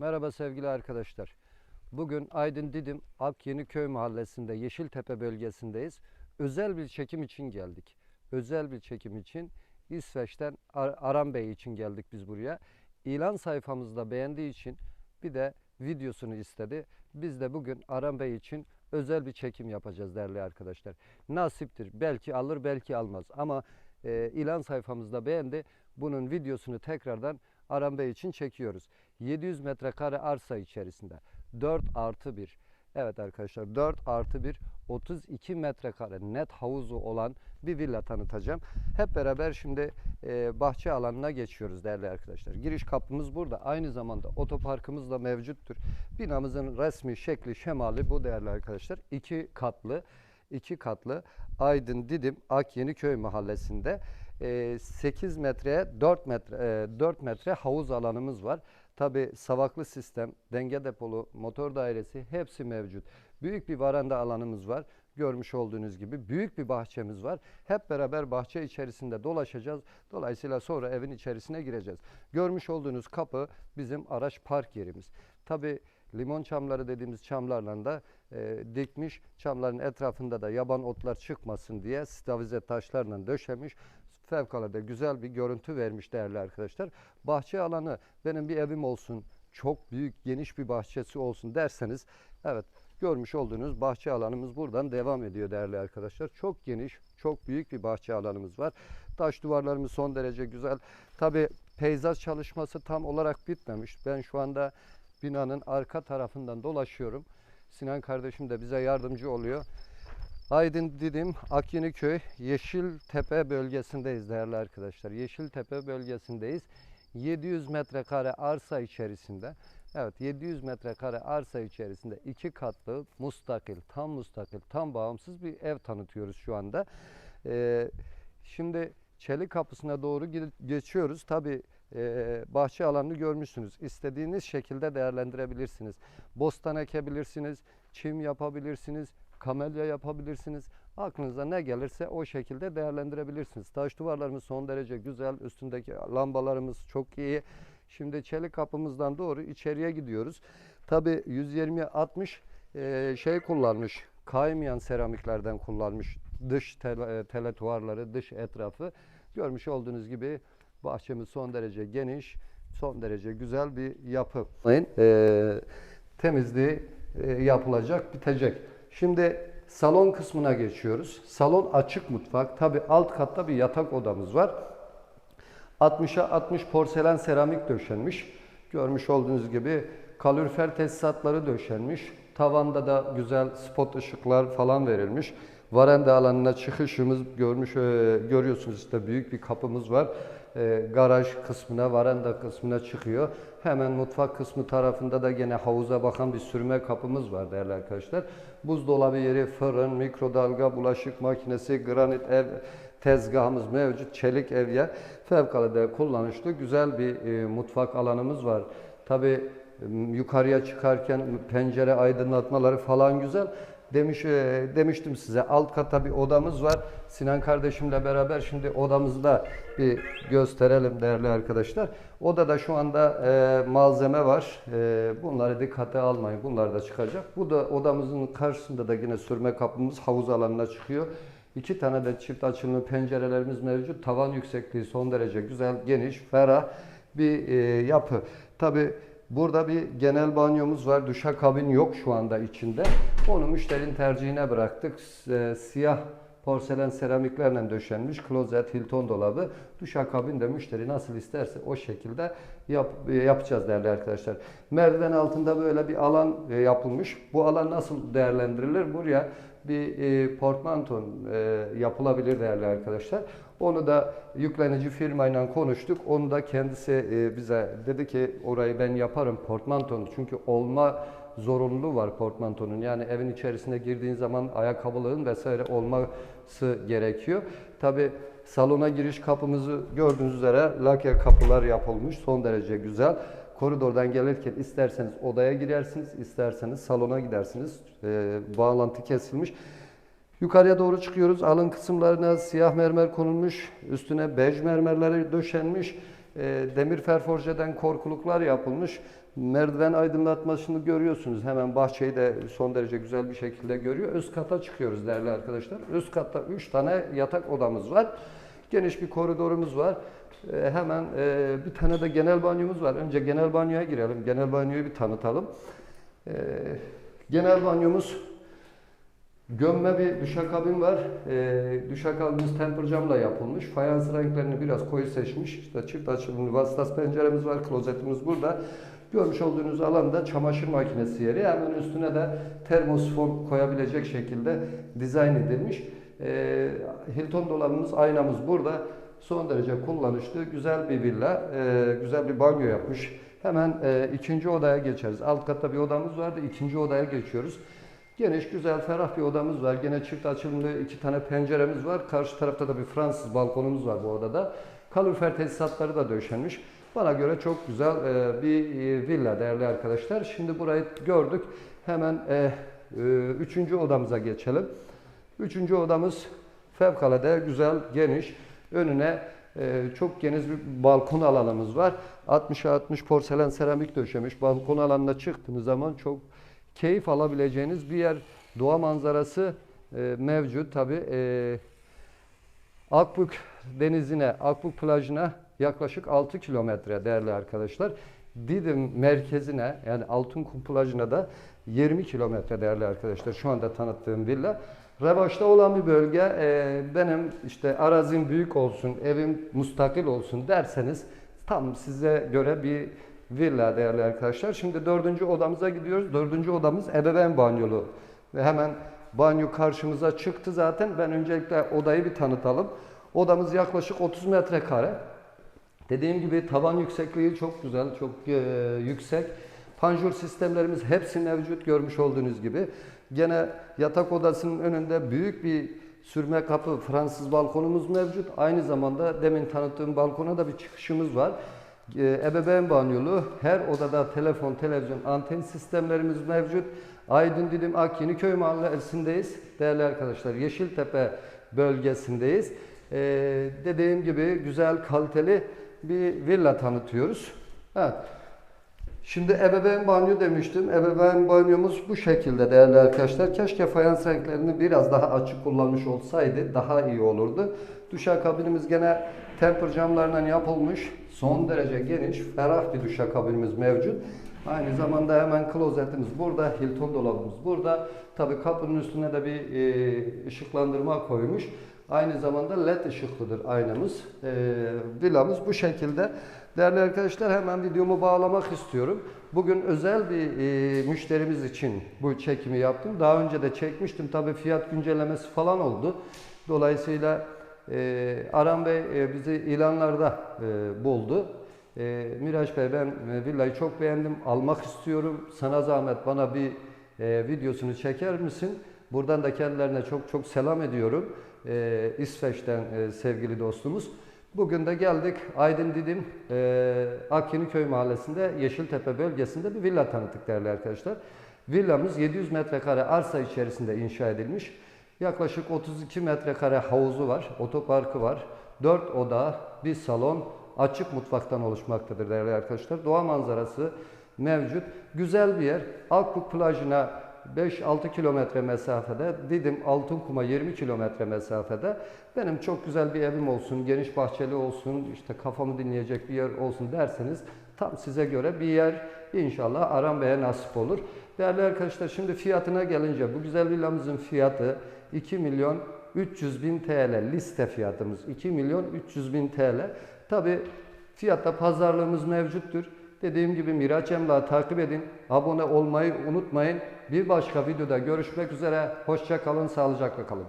Merhaba sevgili arkadaşlar. Bugün Aydın Didim Akyeniköy mahallesinde Yeşiltepe bölgesindeyiz. Özel bir çekim için geldik. Özel bir çekim için İsveç'ten Ar- Aram Bey için geldik biz buraya. İlan sayfamızda beğendiği için bir de videosunu istedi. Biz de bugün Aram Bey için özel bir çekim yapacağız değerli arkadaşlar. Nasiptir. Belki alır belki almaz ama e, ilan sayfamızda beğendi. Bunun videosunu tekrardan Aram Bey için çekiyoruz. 700 metrekare arsa içerisinde 4 artı 1. Evet arkadaşlar 4 artı 1 32 metrekare net havuzu olan bir villa tanıtacağım. Hep beraber şimdi e, bahçe alanına geçiyoruz değerli arkadaşlar. Giriş kapımız burada. Aynı zamanda otoparkımız da mevcuttur. Binamızın resmi şekli şemali bu değerli arkadaşlar. İki katlı iki katlı Aydın Didim Akyeniköy mahallesinde e, 8 metreye 4 metre e, 4 metre havuz alanımız var. Tabi savaklı sistem, denge depolu, motor dairesi hepsi mevcut. Büyük bir varanda alanımız var. Görmüş olduğunuz gibi büyük bir bahçemiz var. Hep beraber bahçe içerisinde dolaşacağız. Dolayısıyla sonra evin içerisine gireceğiz. Görmüş olduğunuz kapı bizim araç park yerimiz. Tabi limon çamları dediğimiz çamlarla da e, dikmiş. Çamların etrafında da yaban otlar çıkmasın diye stavize taşlarla döşemiş. Fevkalade güzel bir görüntü vermiş değerli arkadaşlar. Bahçe alanı benim bir evim olsun, çok büyük geniş bir bahçesi olsun derseniz evet görmüş olduğunuz bahçe alanımız buradan devam ediyor değerli arkadaşlar. Çok geniş, çok büyük bir bahçe alanımız var. Taş duvarlarımız son derece güzel. Tabi peyzaj çalışması tam olarak bitmemiş. Ben şu anda binanın arka tarafından dolaşıyorum. Sinan kardeşim de bize yardımcı oluyor. Aydın Didim, Akyeniköy, Yeşiltepe bölgesindeyiz değerli arkadaşlar. Yeşiltepe bölgesindeyiz. 700 metrekare arsa içerisinde, evet 700 metrekare arsa içerisinde iki katlı, mustakil, tam mustakil, tam bağımsız bir ev tanıtıyoruz şu anda. Ee, şimdi Çelik Kapısı'na doğru geçiyoruz. Tabi bahçe alanını görmüşsünüz. İstediğiniz şekilde değerlendirebilirsiniz. Bostan ekebilirsiniz, çim yapabilirsiniz, kamelya yapabilirsiniz. Aklınıza ne gelirse o şekilde değerlendirebilirsiniz. Taş duvarlarımız son derece güzel. Üstündeki lambalarımız çok iyi. Şimdi çelik kapımızdan doğru içeriye gidiyoruz. Tabi 120-60 e, şey kullanmış. Kaymayan seramiklerden kullanmış. Dış tele, tele duvarları, dış etrafı. Görmüş olduğunuz gibi bahçemiz son derece geniş, son derece güzel bir yapı. E, temizliği e, yapılacak, bitecek. Şimdi salon kısmına geçiyoruz. Salon açık mutfak. Tabi alt katta bir yatak odamız var. 60'a 60 porselen seramik döşenmiş. Görmüş olduğunuz gibi kalorifer tesisatları döşenmiş. Tavanda da güzel spot ışıklar falan verilmiş. Varanda alanına çıkışımız görmüş e, görüyorsunuz işte büyük bir kapımız var. E, garaj kısmına, varanda kısmına çıkıyor. Hemen mutfak kısmı tarafında da gene havuza bakan bir sürme kapımız var değerli arkadaşlar. Buzdolabı yeri, fırın, mikrodalga, bulaşık makinesi, granit ev tezgahımız mevcut. Çelik evye fevkalade kullanışlı güzel bir e, mutfak alanımız var. Tabi yukarıya çıkarken pencere aydınlatmaları falan güzel. Demiş e, demiştim size alt kata bir odamız var. Sinan kardeşimle beraber şimdi odamızı da bir gösterelim değerli arkadaşlar. Odada şu anda e, malzeme var. E, bunları dikkate almayın. Bunlar da çıkacak. Bu da odamızın karşısında da yine sürme kapımız havuz alanına çıkıyor. İki tane de çift açımlı pencerelerimiz mevcut. Tavan yüksekliği son derece güzel, geniş, ferah bir e, yapı. Tabi burada bir genel banyomuz var. Duşakabin yok şu anda içinde. Onu müşterinin tercihine bıraktık. E, siyah porselen seramiklerle döşenmiş klozet, Hilton dolabı. Duşakabin de müşteri nasıl isterse o şekilde yap, e, yapacağız değerli arkadaşlar. Merdiven altında böyle bir alan e, yapılmış. Bu alan nasıl değerlendirilir? Buraya bir e, portmanton e, yapılabilir değerli arkadaşlar. Onu da yüklenici firmayla konuştuk. Onu da kendisi e, bize dedi ki orayı ben yaparım portmanton. Çünkü olma zorunluluğu var portmantonun. Yani evin içerisine girdiğin zaman ayakkabılığın vesaire olması gerekiyor. Tabi salona giriş kapımızı gördüğünüz üzere lake kapılar yapılmış. Son derece güzel. Koridordan gelirken isterseniz odaya girersiniz, isterseniz salona gidersiniz. Ee, bağlantı kesilmiş. Yukarıya doğru çıkıyoruz. Alın kısımlarına siyah mermer konulmuş. Üstüne bej mermerleri döşenmiş. e, demir ferforjeden korkuluklar yapılmış. Merdiven aydınlatmasını görüyorsunuz. Hemen bahçeyi de son derece güzel bir şekilde görüyor. Üst kata çıkıyoruz değerli arkadaşlar. Üst katta 3 tane yatak odamız var. Geniş bir koridorumuz var. E, hemen e, bir tane de genel banyomuz var. Önce genel banyoya girelim. Genel banyoyu bir tanıtalım. E, genel banyomuz gömme bir duşakabin var. E, duşakabimiz temper camla yapılmış. Fayans renklerini biraz koyu seçmiş. İşte çift açılımlı vasıtas penceremiz var. Klozetimiz burada. Görmüş olduğunuz alanda çamaşır makinesi yeri. Hemen üstüne de termosifon koyabilecek şekilde dizayn edilmiş. E, Hilton dolabımız, aynamız burada. Son derece kullanışlı, güzel bir villa, e, güzel bir banyo yapmış. Hemen e, ikinci odaya geçeriz. Alt katta bir odamız vardı, ikinci odaya geçiyoruz. Geniş, güzel, ferah bir odamız var. Gene çift açılımlı iki tane penceremiz var. Karşı tarafta da bir Fransız balkonumuz var bu odada. Kalorifer tesisatları da döşenmiş. Bana göre çok güzel e, bir e, villa değerli arkadaşlar. Şimdi burayı gördük. Hemen e, e, üçüncü odamıza geçelim. Üçüncü odamız fevkalade güzel, geniş. Önüne e, çok geniş bir balkon alanımız var. 60'a 60 porselen seramik döşemiş. Balkon alanına çıktığınız zaman çok keyif alabileceğiniz bir yer. Doğa manzarası e, mevcut tabi. E, Akbük denizine, Akbük plajına yaklaşık 6 kilometre değerli arkadaşlar. Didim merkezine yani Altınkum plajına da 20 kilometre değerli arkadaşlar. Şu anda tanıttığım villa. Revaçta olan bir bölge. Ee, benim işte arazim büyük olsun, evim mustakil olsun derseniz tam size göre bir villa değerli arkadaşlar. Şimdi dördüncü odamıza gidiyoruz. Dördüncü odamız ebeveyn banyolu. Ve hemen banyo karşımıza çıktı zaten. Ben öncelikle odayı bir tanıtalım. Odamız yaklaşık 30 metrekare. Dediğim gibi tavan yüksekliği çok güzel, çok e, yüksek. Panjur sistemlerimiz hepsi mevcut görmüş olduğunuz gibi. Gene yatak odasının önünde büyük bir sürme kapı Fransız balkonumuz mevcut. Aynı zamanda demin tanıttığım balkona da bir çıkışımız var. E, ebeveyn banyolu. Her odada telefon, televizyon, anten sistemlerimiz mevcut. Aydın Didim Ak Köy mahallesindeyiz. Değerli arkadaşlar Yeşiltepe bölgesindeyiz. E, dediğim gibi güzel, kaliteli bir villa tanıtıyoruz. Evet. Şimdi ebeveyn banyo demiştim. Ebeveyn banyomuz bu şekilde değerli arkadaşlar. Keşke fayans renklerini biraz daha açık kullanmış olsaydı daha iyi olurdu. Duşakabinimiz gene temper camlarından yapılmış. Son derece geniş, ferah bir duşakabinimiz mevcut. Aynı zamanda hemen klozetimiz burada, Hilton dolabımız burada. Tabi kapının üstüne de bir e, ışıklandırma koymuş. Aynı zamanda led ışıklıdır aynamız. E, villamız bu şekilde. Değerli arkadaşlar hemen videomu bağlamak istiyorum. Bugün özel bir e, müşterimiz için bu çekimi yaptım. Daha önce de çekmiştim. Tabi fiyat güncellemesi falan oldu. Dolayısıyla e, Aram Bey e, bizi ilanlarda e, buldu. E, Miraç Bey ben e, villayı çok beğendim. Almak istiyorum. Sana zahmet bana bir e, videosunu çeker misin? Buradan da kendilerine çok çok selam ediyorum. E, İsveç'ten e, sevgili dostumuz. Bugün de geldik Aydın Didim e, Akyeniköy mahallesinde Yeşiltepe bölgesinde bir villa tanıttık değerli arkadaşlar. Villamız 700 metrekare arsa içerisinde inşa edilmiş. Yaklaşık 32 metrekare havuzu var, otoparkı var. 4 oda, bir salon, açık mutfaktan oluşmaktadır değerli arkadaşlar. Doğa manzarası mevcut. Güzel bir yer. Akbuk plajına 5-6 kilometre mesafede, Didim Altınkum'a 20 kilometre mesafede. Benim çok güzel bir evim olsun, geniş bahçeli olsun, işte kafamı dinleyecek bir yer olsun derseniz tam size göre bir yer inşallah Aram Bey'e nasip olur. Değerli arkadaşlar şimdi fiyatına gelince bu güzel villamızın fiyatı 2 milyon 300 bin TL liste fiyatımız 2 milyon 300 bin TL. Tabi fiyatta pazarlığımız mevcuttur. Dediğim gibi Miraç Emlak'ı takip edin. Abone olmayı unutmayın. Bir başka videoda görüşmek üzere. Hoşça kalın, sağlıcakla kalın.